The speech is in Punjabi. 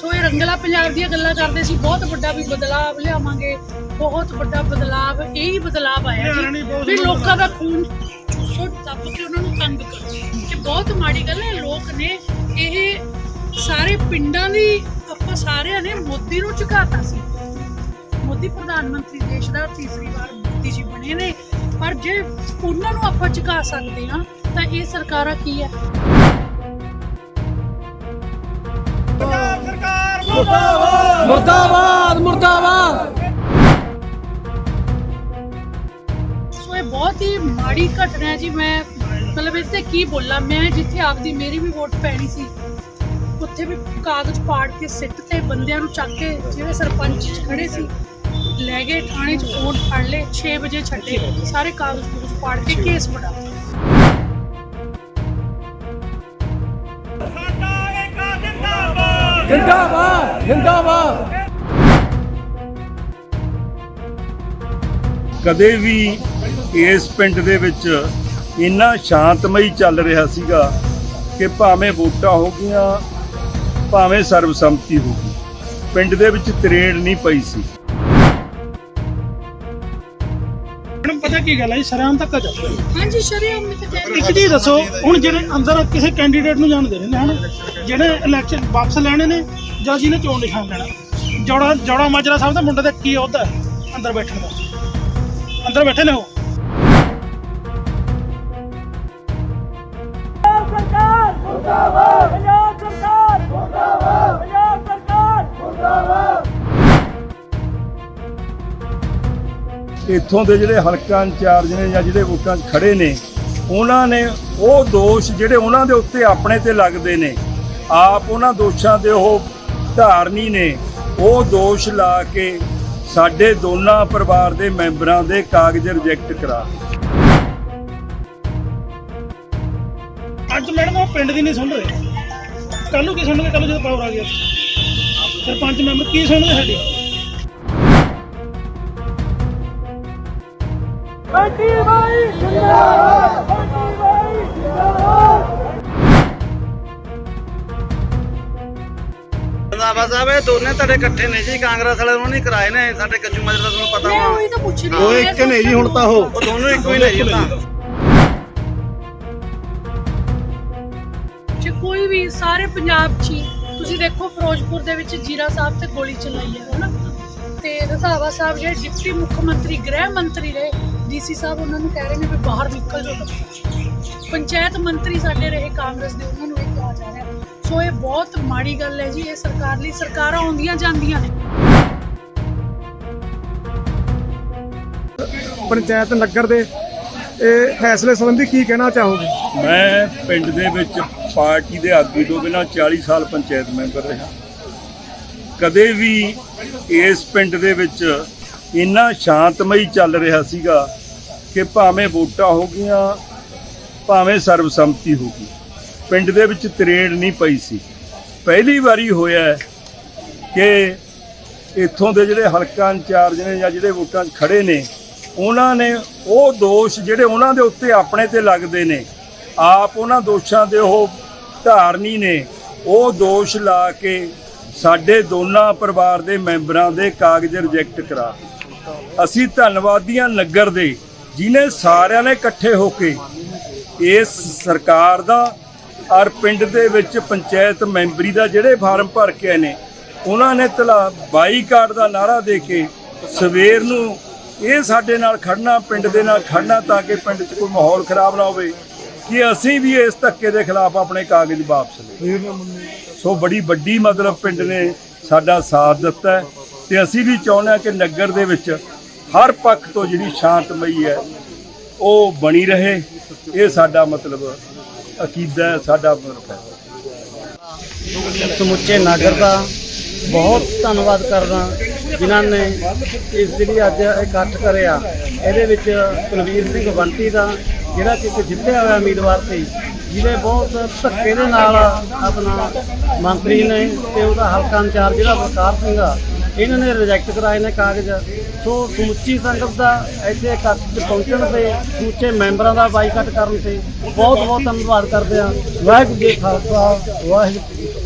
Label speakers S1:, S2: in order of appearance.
S1: ਸੋ ਇਹ ਰੰਗਲਾ ਪੰਜਾਬ ਦੀਆਂ ਗੱਲਾਂ ਕਰਦੇ ਸੀ। ਬਹੁਤ ਵੱਡਾ ਵੀ ਬਦਲਾਵ ਲਿਆਵਾਂਗੇ। ਬਹੁਤ ਵੱਡਾ ਬਦਲਾਵ ਇਹ ਹੀ ਬਦਲਾਵ ਆਇਆ ਜੀ। ਵੀ ਲੋਕਾਂ ਦਾ ਖੂਨ ਚੂਸੋ ਦੱਬ ਕੇ ਉਹਨਾਂ ਨੂੰ ਤੰਗ ਕਰੋ। ਕਿ ਬਹੁਤ ਮਾੜੀ ਗੱਲ ਹੈ। ਲੋਕ ਨੇ ਇਹ ਸਾਰੇ ਪਿੰਡਾਂ ਦੀ ਆਪਾਂ ਸਾਰਿਆਂ ਨੇ ਮੋਦੀ ਨੂੰ ਝੁਕਾਤਾ ਸੀ। ਮੋਦੀ ਪ੍ਰਧਾਨ ਮੰਤਰੀ ਦੇਸ਼ ਦਾ ਤੀਸਰੀ ਵਾਰ ਮੋਦੀ ਜੀ ਬਣੇ ਨੇ। ਪਰ ਜੇ ਉਹਨਾਂ ਨੂੰ ਆਪਾਂ ਝੁਕਾ ਸਕਦੇ ਹਾਂ ਤਾਂ ਇਹ ਸਰਕਾਰਾਂ ਕੀ ਹੈ?
S2: ਮੁਰਦਾਬਾਦ! ਮੁਰਦਾਬਾਦ!
S1: ਸੋ ਇਹ ਬਹੁਤ ਹੀ ਮਾੜੀ ਘਟਨਾ ਹੈ ਜੀ ਮੈਂ ਮਤਲਬ ਇਸ ਤੇ ਕੀ ਬੋਲਾਂ? ਮੈਂ ਜਿੱਥੇ ਆਪਦੀ ਮੇਰੀ ਵੀ ਵੋਟ ਪੈਣੀ ਸੀ ਉੱਥੇ ਵੀ ਕਾਗਜ਼ ਪਾੜ ਕੇ ਸਿੱਟ ਤੇ ਬੰਦਿਆਂ ਨੂੰ ਚੱਕ ਕੇ ਜਿਹੜੇ ਸਰਪੰਚ ਚ ਖੜੇ ਸੀ ਲੈ ਗਏ ਥਾਣੇ ਚ ਫੋਨ ਫੜ ਲਏ 6 ਵਜੇ ਛੱਡੇ ਸਾਰੇ ਕਾਗਜ਼ ਕੂਗਜ਼ ਪਾੜ ਕੇ ਕੇਸ ਬਣਾ
S3: ਸਾਡਾ ਜਿੰਦਾਬਾਦ!
S2: ਜਿੰਦਾਬਾਦ! ਜਿੰਦਾਬਾਦ।
S4: ਕਦੇ ਵੀ ਇਸ ਪਿੰਡ ਦੇ ਵਿੱਚ ਇੰਨਾ ਸ਼ਾਂਤਮਈ ਚੱਲ ਰਿਹਾ ਸੀਗਾ ਕਿ ਭਾਵੇਂ ਵੋਟਾਂ ਹੋ ਗਈਆਂ, ਭਾਵੇਂ ਸਰਬਸੰਮਤੀ ਹੋ ਗਈ, ਪਿੰਡ ਦੇ ਵਿੱਚ ਤਰੇੜ ਨਹੀਂ ਪਈ ਸੀ।
S5: ਮੈਡਮ ਪਤਾ ਕੀ ਗੱਲ ਹੈ ਜੀ? ਸਰਾਮ ਤੱਕ ਚੱਲ
S1: ਹਾਂਜੀ ਸ਼ਰੀਆਮ ਨੇ ਤਾਂ ਕਹਿ
S5: ਇੱਕ ਚੀਜ਼ ਦੱਸੋ ਹੁਣ ਜਿਹੜੇ ਅੰਦਰ ਕਿਸੇ ਕੈਂਡੀਡੇਟ ਨੂੰ ਜਾਣਦੇ ਨੇ ਹਨ? ਜਿਹੜੇ ਇਲੈਕਸ਼ਨ ਵਾਪਸ ਲੈਣੇ ਨੇ ਜਾਂ ਜਿਹਨੇ ਚੋਣ ਨਿਸ਼ਾਨ ਲੈਣਾ। ਜੋੜਾ ਜੋੜਾ ਮਾਜਰਾ ਸਾਹਿਬ ਦਾ ਮੁੰਡੇ ਦਾ ਕੀ ਅਹੁਦਾ ਅੰਦਰ ਬੈਠਣ ਦਾ? ਅੰਦਰ ਬੈਠੇ ਨੇ ਉਹ।
S4: ਇੱਥੋਂ ਦੇ ਜਿਹੜੇ ਹਲਕਾ ਇੰਚਾਰਜ ਨੇ ਜਾਂ ਜਿਹੜੇ ਵੋਟਾਂ 'ਚ ਖੜੇ ਨੇ, ਉਹਨਾਂ ਨੇ ਉਹ ਦੋਸ਼ ਜਿਹੜੇ ਉਹਨਾਂ ਦੇ ਉੱਤੇ ਆਪਣੇ ਤੇ ਲੱਗਦੇ ਨੇ, ਆਪ ਉਹਨਾਂ ਦੋਸ਼ਾਂ ਦੇ ਉਹ ਧਾਰਨੀ ਨੇ, ਉਹ ਦੋਸ਼ ਲਾ ਕੇ ਸਾਡੇ ਦੋਨਾਂ ਪਰਿਵਾਰ ਦੇ ਮੈਂਬਰਾਂ ਦੇ ਕਾਗਜ਼ ਰਿਜੈਕਟ ਕਰਾ।
S5: ਅੱਜ ਮੈਡਮ ਉਹ ਪਿੰਡ ਦੀ ਨਹੀਂ ਸੁਣ ਰਹੇ। ਕੱਲ ਨੂੰ ਕੀ ਸੁਣਨਗੇ? ਕੱਲ ਜਦੋਂ ਪਾਵਰ ਆ ਗਿਆ। ਸਰਪੰਚ ਮੈਂਬਰ ਕੀ ਸੁਣਨਗੇ ਸਾਡੀ?
S6: ਰੰਧਾਵਾ ਸਾਹਿਬ ਇਹ ਦੋਨੇ ਤੁਹਾਡੇ ਇਕੱਠੇ ਨੇ ਜੀ ਕਾਂਗਰਸ ਵਾਲੇ ਨੂੰ ਨਹੀਂ ਕਰਾਏ ਨੇ ਸਾਡੇ ਕੱਜੂ ਮਜਰ ਦਾ ਤੁਹਾਨੂੰ ਪਤਾ
S1: ਮੈਂ
S6: ਵਾ।
S1: ਉਹੀ ਤਾਂ ਪੁੱਛ ਰਹੀ
S6: ਉਹ
S1: ਹਾਂ।
S6: ਇੱਕ ਨੇ ਜੀ ਹੁਣ ਤਾਂ ਉਹ। ਉਹ ਦੋਨੋਂ ਇੱਕੋ ਹੀ ਨੇ ਜੀ ਤਾਂ।
S1: ਜੇ ਕੋਈ ਵੀ ਸਾਰੇ ਪੰਜਾਬ 'ਚ ਹੀ ਤੁਸੀਂ ਦੇਖੋ ਫਿਰੋਜ਼ਪੁਰ ਦੇ ਵਿੱਚ ਜੀਰਾ ਸਾਹਿਬ ਤੇ ਗੋਲੀ ਚਲਾਈ ਹੈ ਹਨਾ? ਤੇ ਰਧਾਵਾ ਸਾਹਿਬ ਜਿਹੜੇ ਡਿਪਟੀ ਮੁੱਖ ਮੰਤਰੀ ਗ੍ਰਹਿ ਮੰਤਰੀ ਰਹੇ ਡੀਸੀ ਸਾਹਿਬ ਉਹਨਾਂ ਨੂੰ ਕਹਿ ਰਹੇ ਨੇ ਵੀ ਬਾਹਰ ਨਿਕਲ ਜਾਓ ਪੰਚਾਇਤ ਮੰਤਰੀ ਸਾਡੇ ਰਹੇ ਕਾਂਗਰਸ ਦੇ ਉਹਨਾਂ ਨੂੰ ਇਹ ਕਿਹਾ ਜਾ ਰਿਹਾ। ਸੋ ਇਹ ਬਹੁਤ ਮਾੜੀ ਗੱਲ ਹੈ ਜੀ ਇਹ ਸਰਕਾਰ ਲਈ ਸਰਕਾਰਾਂ ਆਉਂਦੀਆਂ ਜਾਂਦੀਆਂ ਨੇ।
S7: ਪੰਚਾਇਤ ਨਗਰ ਦੇ ਇਹ ਫੈਸਲੇ ਸੰਬੰਧੀ ਕੀ ਕਹਿਣਾ ਚਾਹੋਗੇ?
S4: ਮੈਂ ਪਿੰਡ ਦੇ ਵਿੱਚ ਪਾਰਟੀ ਦੇ ਆਗੂ ਤੋਂ ਬਿਨਾਂ 40 ਸਾਲ ਪੰਚਾਇਤ ਮੈਂਬਰ ਰਿਹਾ। ਕਦੇ ਵੀ ਇਸ ਪਿੰਡ ਦੇ ਵਿੱਚ ਇੰਨਾ ਸ਼ਾਂਤਮਈ ਚੱਲ ਰਿਹਾ ਸੀਗਾ ਕਿ ਭਾਵੇਂ ਵੋਟਾਂ ਹੋ ਗਈਆਂ, ਭਾਵੇਂ ਸਰਬਸੰਮਤੀ ਹੋ ਗਈ। ਪਿੰਡ ਦੇ ਵਿੱਚ ਤਰੇੜ ਨਹੀਂ ਪਈ ਸੀ। ਪਹਿਲੀ ਵਾਰੀ ਹੋਇਆ ਕਿ ਇੱਥੋਂ ਦੇ ਜਿਹੜੇ ਹਲਕਾ ਇੰਚਾਰਜ ਨੇ ਜਾਂ ਜਿਹੜੇ ਵੋਟਾਂ 'ਚ ਖੜੇ ਨੇ, ਉਹਨਾਂ ਨੇ ਉਹ ਦੋਸ਼ ਜਿਹੜੇ ਉਹਨਾਂ ਦੇ ਉੱਤੇ ਆਪਣੇ ਤੇ ਲੱਗਦੇ ਨੇ, ਆਪ ਉਹਨਾਂ ਦੋਸ਼ਾਂ ਦੇ ਉਹ ਧਾਰਨੀ ਨੇ, ਉਹ ਦੋਸ਼ ਲਾ ਕੇ ਸਾਡੇ ਦੋਨਾਂ ਪਰਿਵਾਰ ਦੇ ਮੈਂਬਰਾਂ ਦੇ ਕਾਗਜ਼ ਰਿਜੈਕਟ ਕਰਾ ਅਸੀਂ ਧੰਨਵਾਦੀਆਂ ਨਗਰ ਦੇ ਜਿਨੇ ਸਾਰਿਆਂ ਨੇ ਇਕੱਠੇ ਹੋ ਕੇ ਇਸ ਸਰਕਾਰ ਦਾ ਔਰ ਪਿੰਡ ਦੇ ਵਿੱਚ ਪੰਚਾਇਤ ਮੈਂਬਰੀ ਦਾ ਜਿਹੜੇ ਫਾਰਮ ਭਰ ਕੇ ਆਏ ਨੇ, ਉਹਨਾਂ ਨੇ ਤਲਾ ਬਾਈਕਾਟ ਦਾ ਨਾਰਾ ਦੇ ਕੇ ਸਵੇਰ ਨੂੰ ਇਹ ਸਾਡੇ ਨਾਲ ਖੜਨਾ ਪਿੰਡ ਦੇ ਨਾਲ ਖੜਨਾ ਤਾਂ ਕਿ ਪਿੰਡ 'ਚ ਕੋਈ ਮਾਹੌਲ ਖਰਾਬ ਨਾ ਹੋਵੇ ਕਿ ਅਸੀਂ ਵੀ ਇਸ ਧੱਕੇ ਦੇ ਖਿਲਾਫ ਆਪਣੇ ਕਾਗਜ਼ ਵਾਪਸ ਲਏ ਸੋ ਬੜੀ ਵੱਡੀ ਮਤਲਬ ਪਿੰਡ ਨੇ ਸਾਡਾ ਸਾਥ ਦਿੱਤਾ ਹੈ ਤੇ ਅਸੀਂ ਵੀ ਚਾਹੁੰਦੇ ਹਾਂ ਕਿ ਨਗਰ ਦੇ ਵਿੱਚ ਹਰ ਪੱਖ ਤੋਂ ਜਿਹੜੀ ਸ਼ਾਂਤਮਈ ਹੈ, ਉਹ ਬਣੀ ਰਹੇ। ਇਹ ਸਾਡਾ ਮਤਲਬ ਅਕੀਦਾ ਸਾਡਾ ਮਤਲਬ ਹੈ।
S6: ਸਮੁੱਚੇ ਨਗਰ ਦਾ ਬਹੁਤ ਧੰਨਵਾਦ ਕਰਦਾ ਜਿਨ੍ਹਾਂ ਨੇ ਇਸ ਜਿਹੜੀ ਅੱਜ ਇਕੱਠ ਕਰਿਆ। ਇਹਦੇ ਵਿੱਚ ਕੁਲਵੀਰ ਸਿੰਘ ਬੰਟੀ ਦਾ, ਜਿਹੜਾ ਕਿ ਇੱਕ ਜਿੱਤਿਆ ਹੋਇਆ ਉਮੀਦਵਾਰ ਸੀ ਜਿਹਨੇ ਬਹੁਤ ਧੱਕੇ ਦੇ ਨਾਲ ਆਪਣਾ ਮੰਤਰੀ ਨੇ ਤੇ ਉਹਦਾ ਹਲਕਾ ਇੰਚਾਰਜ ਜਿਹੜਾ ਬਲਕਾਰ ਸਿੰਘ ਆ, ਇਹਨਾਂ ਨੇ ਰਿਜੈਕਟ ਕਰਾਏ ਨੇ ਕਾਗਜ਼। ਸੋ ਸਮੁੱਚੀ ਸੰਗਤ ਦਾ ਇੱਥੇ ਇਕੱਠ 'ਚ ਪਹੁੰਚਣ ਤੇ ਸਮੁੱਚੇ ਮੈਂਬਰਾਂ ਦਾ ਬਾਈਕਾਟ ਕਰਨ ਤੇ ਬਹੁਤ ਬਹੁਤ ਧੰਨਵਾਦ ਕਰਦੇ ਹਾਂ। ਵਾਹਿਗੁਰੂ ਜੀ ਖਾਲਸਾ, ਵਾਹਿਗੁਰੂ ਜੀ